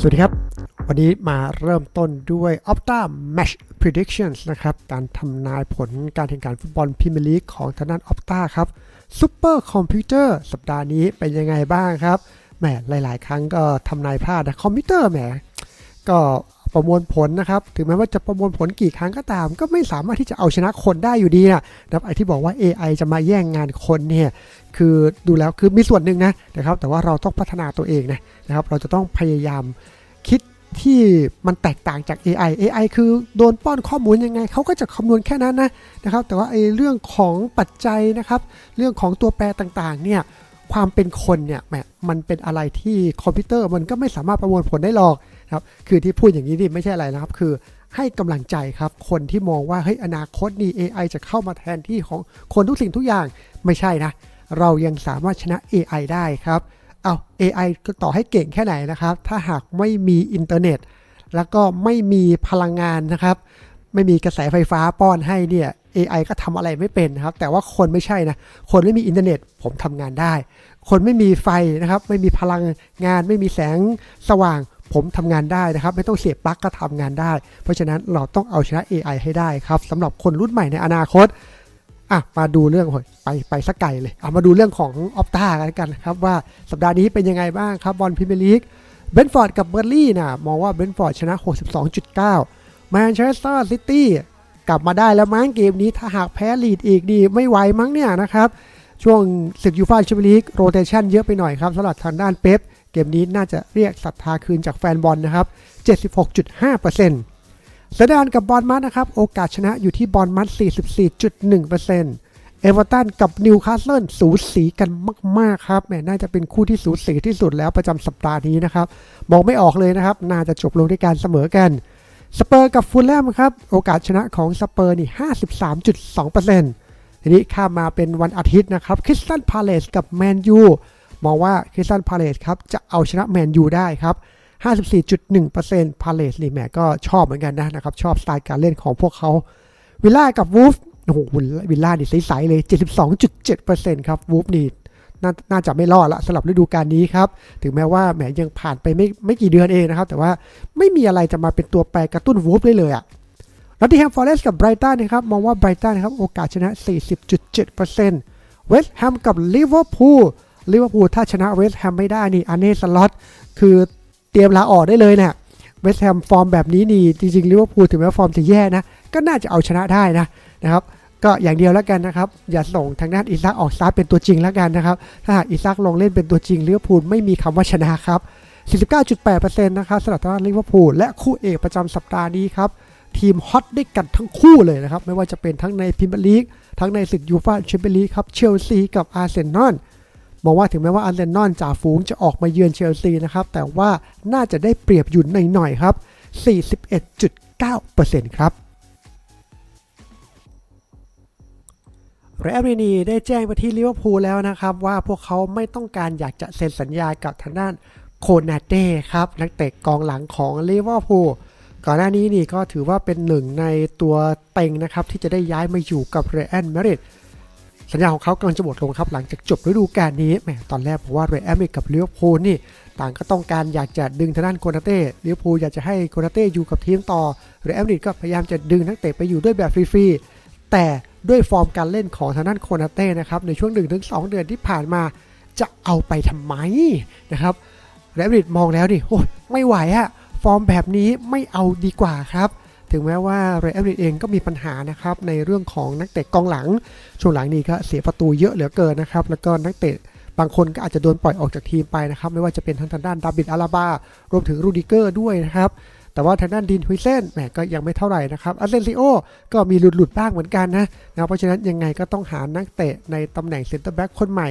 สวัสดีครับ วันนี้มาเริ่มต้นด้วย Opta Match Predictions นะครับ การทำนายผลการแข่งขันฟุตบอลพรีเมียร์ลีกของทางด้าน Opta ครับซูเปอร์คอมพิวเตอร์สัปดาห์นี้เป็นยังไงบ้างครับ แหมหลาย ๆ ครั้งก็ทำนายพลาดนะคอมพิวเตอร์แหมก็ ประมวลผลนะครับ ถึงแม้ว่าจะประมวลผลกี่ครั้งก็ตาม ก็ไม่สามารถที่จะเอาชนะคนได้อยู่ดีนะครับไอ้ที่บอกว่า AI จะมาแย่งงานคนเนี่ยคือดูแล้วคือมีส่วนหนึ่งนะนะครับ แต่ว่าเราต้องพัฒนาตัวเองนะนะครับ เราจะต้องพยายามคิดที่มันแตกต่างจาก AI AI คือโดนป้อนข้อมูลยังไง เขาก็จะคำนวณแค่นั้นนะนะครับ แต่ว่าไอ้เรื่องของปัจจัยนะครับ เรื่องของตัวแปรต่างๆ เนี่ย ความเป็นคนเนี่ยแหมมันเป็นอะไรที่คอมพิวเตอร์มันก็ไม่สามารถประมวลผลได้หรอก นะครับคือที่พูดอย่างนี้นี่ไม่ใช่อะไรนะครับ คือให้กำลังใจครับ คนที่มองว่าเฮ้ยอนาคตนี่ AI จะเข้ามาแทนที่ของคนทุกสิ่งทุกอย่างไม่ใช่นะ เรายังสามารถชนะ AI ได้ครับเอา AI ก็ต่อให้เก่งแค่ไหนนะครับ ถ้าหากไม่มีอินเทอร์เน็ต แล้วก็ไม่มีพลังงานนะครับ ไม่มีกระแสไฟฟ้าป้อนให้เนี่ย AI ก็ทำอะไรไม่เป็นนะครับ แต่ว่าคนไม่ใช่นะ คนไม่มีอินเทอร์เน็ต ผมทำงานได้ คนไม่มีไฟนะครับ ไม่มีพลังงาน ไม่มีแสงสว่าง ผมทำงานได้นะครับ ไม่ต้องเสียบปลั๊กก็ทำงานได้ เพราะฉะนั้นเราต้องเอาชนะ AI ให้ได้ครับสำหรับคนรุ่นใหม่ในอนาคตอะมาดูเรื่องโอ้ยไปไปสักไกลเลยเอามาดูเรื่องของออฟตากันกันะครับว่าสัปดาห์นี้เป็นยังไงบ้างครับบอลพรีเมียร์ลีกเบนฟอร์ดกับเบอร์ลี่นะมองว่าเบนฟอร์ดชนะ 62.9แมนเชสเตอร์ซิตี้กลับมาได้แล้วมั้งเกมนี้ถ้าหากแพ้ลีดอีกดีไม่ไหวมั้งเนี่ยนะครับ ช่วงศึกยูฟ่าแชมเปี้ยนลีกโรเตชันเยอะไปหน่อยครับสำหรับทางด้านเป๊ป เกมนี้น่าจะเรียกศรัทธาคืนจากแฟนบอลนะครับ 76.5%เซดานกับบอลมัดนะครับ โอกาสชนะอยู่ที่บอลมัด 44.1%เอเวอร์ตันกับนิวคาสเซิลสูสีกันมาก ๆ ครับแหมน่าจะเป็นคู่ที่สูสีที่สุดแล้วประจำสัปดาห์นี้นะครับ มองไม่ออกเลยนะครับ น่าจะจบลงด้วยการเสมอกันสเปอร์กับฟูลแลมครับ โอกาสชนะของสเปอร์นี่ 53.2%ทีนี้ข้ามมาเป็นวันอาทิตย์นะครับคริสตันพาเลสกับแมนยู มองว่าคริสตันพาเลสครับจะเอาชนะแมนยูได้ครับ 54.1%พาเลสนี่แมก็ชอบเหมือนกันนะนะครับ ชอบสไตล์การเล่นของพวกเขาวิลล่ากับวูฟโอ้โหวิลล่านี่ใสๆเลย 72.7%ครับวูฟนี่นาน่าจะไม่รอดละสำหรับฤดูกาลนี้ครับ ถึงแม้ว่าแหมยังผ่านไปไม่ไม่กี่เดือนเองนะครับ แต่ว่าไม่มีอะไรจะมาเป็นตัวแปรกระตุ้นวูฟได้เลยอะนอตติแฮมฟอร์เรสต์กับไบรตันนะครับ มองว่าไบรตันนะครับ โอกาสชนะ 40.7%เวสต์แฮมกับลิเวอร์พูล ลิเวอร์พูลถ้าชนะเวสต์แฮมไม่ได้นี่อันเน่สล็อตคือเตรียมลาออกได้เลยเนี่ยเวสต์แฮมฟอร์มแบบนี้นี่จริงๆลิเวอร์พูลถึงแม้ฟอร์มจะแย่นะ ก็น่าจะเอาชนะได้นะนะครับก็อย่างเดียวแล้วกันนะครับ อย่าส่งทางด้านอิซักออกสตาร์เป็นตัวจริงแล้วกันนะครับ ถ้าหากอิซักลงเล่นเป็นตัวจริงลิเวอร์พูลไม่มีคำว่าชนะครับ 49.8%นะครับสำหรับทางด้านลิเวอร์พูลและคู่เอกประจำสัปดาห์นี้ครับ ทีมฮอตได้กันทั้งคู่เลยนะครับ ไม่ว่าจะเป็นทั้งในพรีเมียร์ลีกทั้งในศึกยูฟ่าแชมเปี้ยนลีกครับเชลซีกับอาร์เซนอล มองว่าถึงแม้ว่าอาร์เซนอลจ่าฝูงจะออกมาเยือนเชลซีนะครับ แต่ว่าน่าจะได้เปรียบอยู่หน่อยๆครับ 41.9%ครับเรอัลมาดริดได้แจ้งไปที่ลิเวอร์พูลแล้วนะครับ ว่าพวกเขาไม่ต้องการอยากจะเซ็นสัญญากับทางด้านโคนาเต้ครับ นักเตะกองหลังของลิเวอร์พูลก่อนหน้านี้นี่ก็ถือว่าเป็นหนึ่งในตัวเต็งนะครับ ที่จะได้ย้ายมาอยู่กับเรอัลมาดริด สัญญาของเขากำลังจะหมดลงครับหลังจากจบฤดูกาลนี้แหมตอนแรกผมว่าเรอัลมาดริดกับลิเวอร์พูลนี่ต่างก็ต้องการอยากจะดึงทางด้านโคนาเต้ลิเวอร์พูลอยากจะให้โคนาเต้อยู่กับทีมต่อเรอัลมาดริดก็พยายามจะดึงนักเตะไปอยู่ด้วยแบบฟรีๆแต่ด้วยฟอร์มการเล่นของทางด้านโคนาเต้นะครับในช่วง 1-2 เดือนที่ผ่านมาจะเอาไปทำไมนะครับเรอัลมาดริดมองแล้วดิโอ้ยไม่ไหวอะฟอร์มแบบนี้ไม่เอาดีกว่าครับ ถึงแม้ว่าเรอัลมาดริดเองก็มีปัญหานะครับในเรื่องของนักเตะกองหลัง ช่วงหลังนี้ก็เสียประตูเยอะเหลือเกินนะครับ แล้วก็นักเตะบางคนก็อาจจะโดนปล่อยออกจากทีมไปนะครับ ไม่ว่าจะเป็นทั้งทางด้านดาบิดอาราบารวมถึงรูดิเกอร์ด้วยนะครับแต่ว่าทางด้านดินฮุยเซนแหมก็ยังไม่เท่าไหร่นะครับอาเซนซิโอก็มีหลุดหลุดๆบ้างเหมือนกันนะนะเพราะฉะนั้นยังไงก็ต้องหานักเตะในตำแหน่งเซ็นเตอร์แบ็กคนใหม่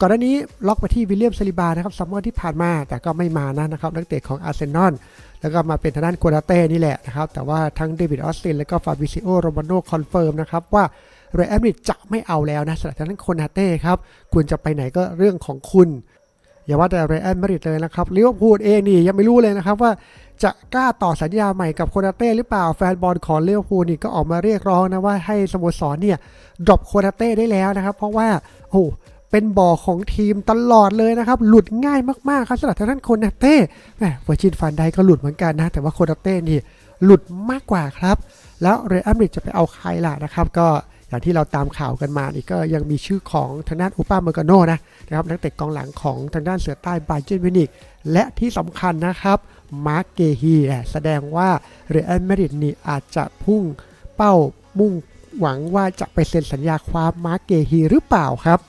ก่อนหน้านี้ล็อกไปที่วิลเลียมซาลิบานะครับซัมเมอร์ที่ผ่านมาแต่ก็ไม่มานะนะครับนักเตะของอาร์เซนอล แล้วก็มาเป็นทางด้านโคนาเต้นี่แหละนะครับ แต่ว่าทั้งเดวิดออสติน และก็ฟาบิซิโอโรมาโนคอนเฟิร์มนะครับว่าเรอัลมาดริดจะไม่เอาแล้วนะสำหรับทางด้านโคนาเต้ครับ คุณจะไปไหนก็เรื่องของคุณ อย่าว่าแต่เรอัลมาดริดเลยนะครับลิเวอร์พูลเองนี่ยังไม่รู้เลยนะครับว่าจะกล้าต่อสัญญาใหม่กับโคนาเต้หรือเปล่าแฟนบอลของลิเวอร์พูลนี่ก็ออกมาเรียกร้องนะว่าให้สโมสรเนี่ยดรอปโคนาเต้ได้แล้วนะครับ เพราะว่าโอ้ เป็นบ่อของทีมตลอดเลยนะครับ หลุดง่ายมากๆครับสำหรับทางด้านโคนนาเต้แหมเวอร์จินฟันไดก็หลุดเหมือนกันนะ แต่ว่าโคนนาเต้นี่หลุดมากกว่าครับ แล้วเรอัลมาดริดจะไปเอาใครล่ะนะครับ ก็อย่างที่เราตามข่าวกันมานี่ก็ยังมีชื่อของทางด้านอุปาเมอร์กาโนนะนะครับนักเตะกองหลังของทางด้านเสือใต้บาเจนมินิกและที่สำคัญนะครับมาร์กเกฮีแสดงว่าเรอัลมาดริดนี่อาจจะพุ่งเป้ามุ่งหวังว่าจะไปเซ็นสัญญาความมาร์กเกฮีหรือเปล่าครับ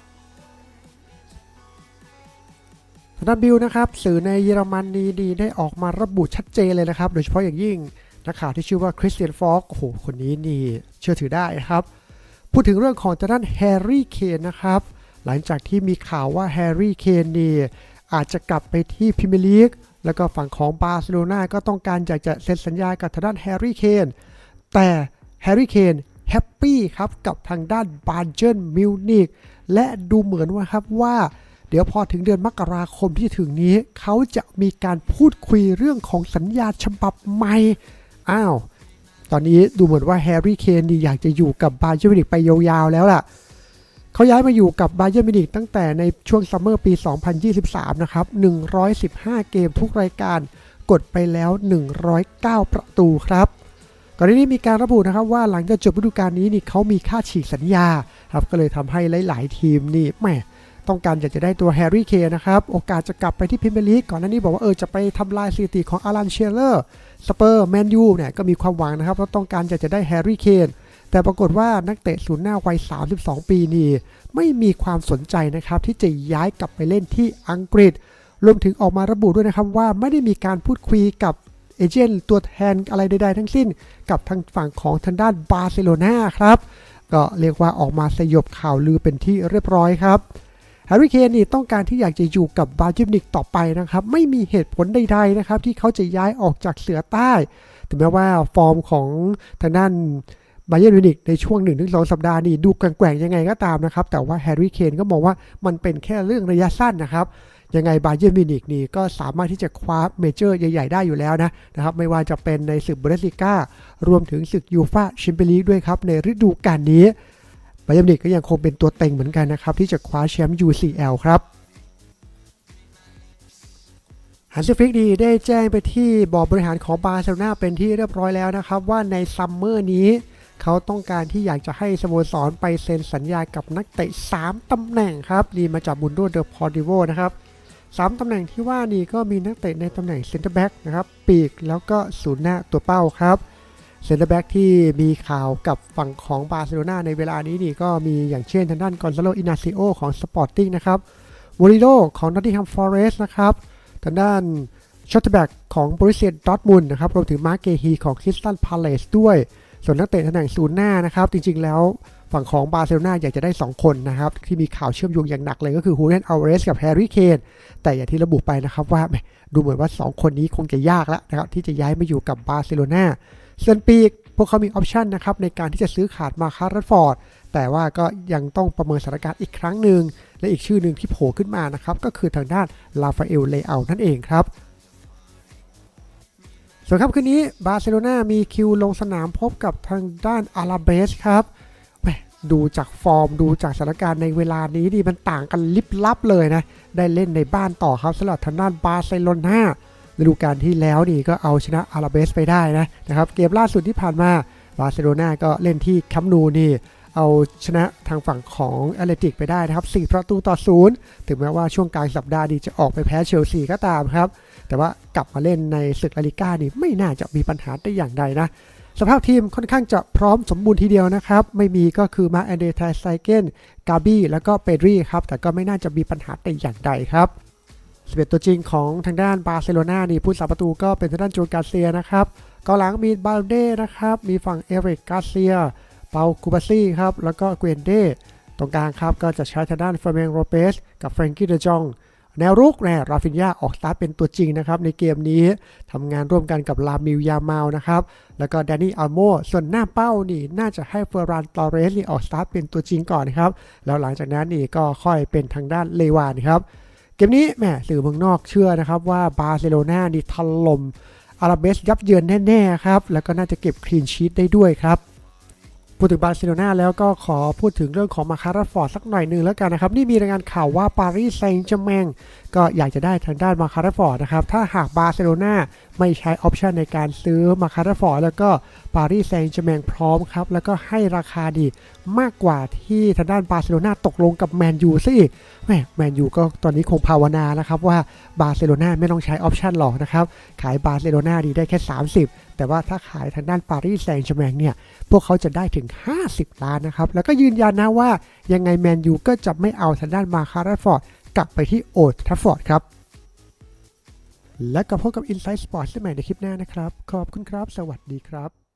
ทางด้านบิลนะครับสื่อในเยอรมนนีดีได้ออกมาระบุชัดเจนเลยนะครับ โดยเฉพาะอย่างยิ่งนักข่าวที่ชื่อว่าคริสเตียนฟอกโอ้โหคนนี้นี่เชื่อถือได้นะครับ พูดถึงเรื่องของทางด้านแฮร์รี่เคนนะครับหลังจากที่มีข่าวว่าแฮร์รี่เคนนี่อาจจะกลับไปที่พรีเมียร์ลีกแล้วก็ฝั่งของบาร์เซโลนาก็ต้องการอยากจะเซ็นสัญญากับทางด้านแฮร์รี่เคนแต่แฮร์รี่เคนแฮปปี้ครับกับทางด้านบาเจนมิวนิกและดูเหมือนว่าครับว่า เดี๋ยวพอถึงเดือนมกราคมที่ถึงนี้ เขาจะมีการพูดคุยเรื่องของสัญญาฉบับใหม่ อ้าว ตอนนี้ดูเหมือนว่าแฮร์รี่เคนนี่อยากจะอยู่กับบาเยอร์มินิกไปยาวๆแล้วล่ะ เขาย้ายมาอยู่กับบาเยอร์มินิกตั้งแต่ในช่วงซัมเมอร์ปี 2023 นะครับ 115 เกมทุกรายการกดไปแล้ว 109 ประตูครับก่อนหน้านี้มีการระบุนะครับว่าหลังจากจบฤดูกาลนี้นี่เขามีค่าฉีกสัญญาครับก็เลยทำให้หลาย ๆ ทีมนี่แหม ต้องการอยากจะได้ตัวแฮร์รี่เคนนะครับ โอกาสจะกลับไปที่พรีเมียร์ลีกก่อนหน้านี้บอกว่าเออจะไปทำลายสถิติของอารันเชลเลอร์สเปอร์แมนยูเนี่ยก็มีความหวังนะครับเพราะต้องการอยากจะได้แฮร์รี่เคนแต่ปรากฏว่านักเตะศูนย์หน้าวัย 32 ปีนี่ไม่มีความสนใจนะครับที่จะย้ายกลับไปเล่นที่อังกฤษ รวมถึงออกมาระบุด้วยนะครับว่าไม่ได้มีการพูดคุยกับเอเจนต์ตัวแทนอะไรใดๆ ทั้งสิ้น กับทางฝั่งของทางด้านบาร์เซโลนาครับ ก็เรียกว่าออกมาสยบข่าวลือเป็นที่เรียบร้อยครับ แฮร์รี่เคนนี่ต้องการที่อยากจะอยู่กับบาเจิมนิกต่อไปนะครับ ไม่มีเหตุผลใดๆนะครับที่เขาจะย้ายออกจากเสือใต้ถึงแม้ว่าฟอร์มของทางด้านบาเย r n มิวนิกในช่วง 1-2 สัปดาห์นี้ดูแกว่งๆยังไงก็ตามนะครับ แต่ว่าแฮร์รี่เคนก็มองว่ามันเป็นแค่เรื่องระยะสั้นนะครับ ยังไงบาเย r n มิวนิกนี่ก็สามารถที่จะคว้าเมเจอร์ใหญ่ ๆ ได้อยู่แล้วนะนะครับ ไม่ว่าจะเป็นในศึกบุนเดสลิก้ารวมถึงศึกยูฟาแชมเปี้ยนลีกด้วยครับ ในฤดูกาลนี้ บาเยร์นมิวนิกก็ยังคงเป็นตัวเต็งเหมือนกันนะครับ ที่จะคว้าแชมป์ UCL ครับฮันซิฟลิกดีได้แจ้งไปที่บอร์ดบริหารของบาร์เซโลนาเป็นที่เรียบร้อยแล้วนะครับ ว่าในซัมเมอร์นี้ เขาต้องการที่อยากจะให้สโมสรไปเซ็นสัญญากับนักเตะ 3 ตำแหน่งครับดีมาจากบุนโดเดอพอดิโวนะครับ3ตำแหน่งที่ว่านี่ก็มีนักเตะในตำแหน่งเซนเตอร์แบ็กนะครับ ปีกแล้วก็ศูนย์หน้าตัวเป้าครับ เซนเตอร์แบ็กที่มีข่าวกับฝั่งของบาร์เซโลนาในเวลานี้นี่ก็มีอย่างเช่นทางด้านกอนซาโลอินาซิโอของสปอร์ติ้งนะครับโมริโดของนอตติงแฮมฟอเรสต์นะครับทางด้านชอตแบ็กของบริเซียดอร์ทมุนนะครับรวมถึงมาร์เกฮีของคริสตันพาเลสด้วย ส่วนนักเตะตำแหน่งศูนย์หน้านะครับจริงๆแล้วฝั่งของบาร์เซโลนาอยากจะได้ 2 คนนะครับ ที่มีข่าวเชื่อมโยงอย่างหนักเลยก็คือฮูเ a นอัลเรสกับแฮร์รี่เคนแต่อย่างที่ระบุไปนะครับว่าดูเหมือนว่า 2 คนนี้คงจะยากแล้วนะครับที่จะย้ายมาอยู่กับบาร์เซโลนา ส่วนปีกพวกเขามีออปชันนะครับในการที่จะซื้อขาดมาคาร์รัตฟอร์ดแต่ว่าก็ยังต้องประเมินสถานการณ์อีกครั้งหนึ่งและอีกชื่อหนึ่งที่โผล่ขึ้นมานะครับก็คือทางด้านลาฟาเอลเลอานั่นเองครับส่วนครับคืนนี้บาร์เซโลนามีคิวลงสนามพบกับทางด้านอาราเบสครับดูจากฟอร์มดูจากสถานการณ์ในเวลานี้ดีมันต่างกันลิบลับเลยนะ ได้เล่นในบ้านต่อครับสำหรับทางด้านบาร์เซโลนา ฤดูกาลที่แล้วนี่ก็เอาชนะอาราเบสไปได้นะนะครับเกมล่าสุดที่ผ่านมาบาร์เซโลนาก็เล่นที่คัมนูนี่เอาชนะทางฝั่งของแอตเลติกไปได้นะครับ 4 ประตูต่อศูนย์ถึงแม้ว่าช่วงกลางสัปดาห์นี้จะออกไปแพ้เชลซีก็ตามครับ แต่ว่ากลับมาเล่นในศึกลาลิก้านี่ไม่น่าจะมีปัญหาได้อย่างใดนะ สภาพทีมค่อนข้างจะพร้อมสมบูรณ์ทีเดียวนะครับ ไม่มีก็คือมาแอนเดรทไซเกนกาบี้แล้วก็เปดรีครับ แต่ก็ไม่น่าจะมีปัญหาแต่อย่างใดครับ สเปตัวจริงของทางด้านบาร์เซโลนานี่ผู้สาประตูก็เป็นทางด้านโจนกาเซียนะครับกองหลังมีบาลเด้นะครับ มีฝั่งเอริกกาเซีย เปาคูบาซี่ครับ แล้วก็เกวนเดตรงกลางครับก็จะใช้ทางด้านเฟอร์เมงโรเปสกับแฟรงกี้เดจอง แนวรุกแน่ราฟินยาออกสตาร์ทเป็นตัวจริงนะครับ ในเกมนี้ทำงานร่วมกันกับลามิลยามาลนะครับ แล้วก็แดนนี่อัลโมส่วนหน้าเป้านี่น่าจะให้เฟอร์รานตอเรสนี่ออกสตาร์ทเป็นตัวจริงก่อนนะครับ แล้วหลังจากนั้นนี่ก็ค่อยเป็นทางด้านเลวานครับ เกมนี้แหมสื่อเมืองนอกเชื่อนะครับว่าบาร์เซโลนานี่ถล่มอาราเบสยับเยินแน่ๆครับ แล้วก็น่าจะเก็บคลีนชีตได้ด้วยครับพูดถึงบาร์เซโลนาแล้วก็ขอพูดถึงเรื่องของมาคาราฟอร์ดสักหน่อยหนึ่งแล้วกันนะครับ นี่มีรายงานข่าวว่าปารีสแซงต์แชร์แมงก็อยากจะได้ทางด้านมาคาราฟอร์ดนะครับ ถ้าหากบาร์เซโลนาไม่ใช้ออปชันในการซื้อมาคาราฟอร์ดแล้วก็ปารีสแซงต์แชร์แมงพร้อมครับ แล้วก็ให้ราคาดีมากกว่าที่ทางด้านบาร์เซโลนาตกลงกับแมนยูซะอีกแหมแมนยูก็ตอนนี้คงภาวนานะครับว่าบาร์เซโลนาไม่ต้องใช้ออปชันหรอกนะครับ ขายบาร์เซโลนาดีได้แค่ 30แต่ว่าถ้าขายทางด้านปารีสแซงต์แชร์แมงเนี่ย พวกเขาจะได้ถึง 50 ล้านนะครับ แล้วก็ยืนยันนะว่ายังไงแมนยูก็จะไม่เอาทางด้านมาคาร์ฟอร์ด กลับไปที่โอทัฟฟอร์ดครับ และกับพบกับ Inside Sports ใหม่ในคลิปหน้านะครับ ขอบคุณครับ สวัสดีครับ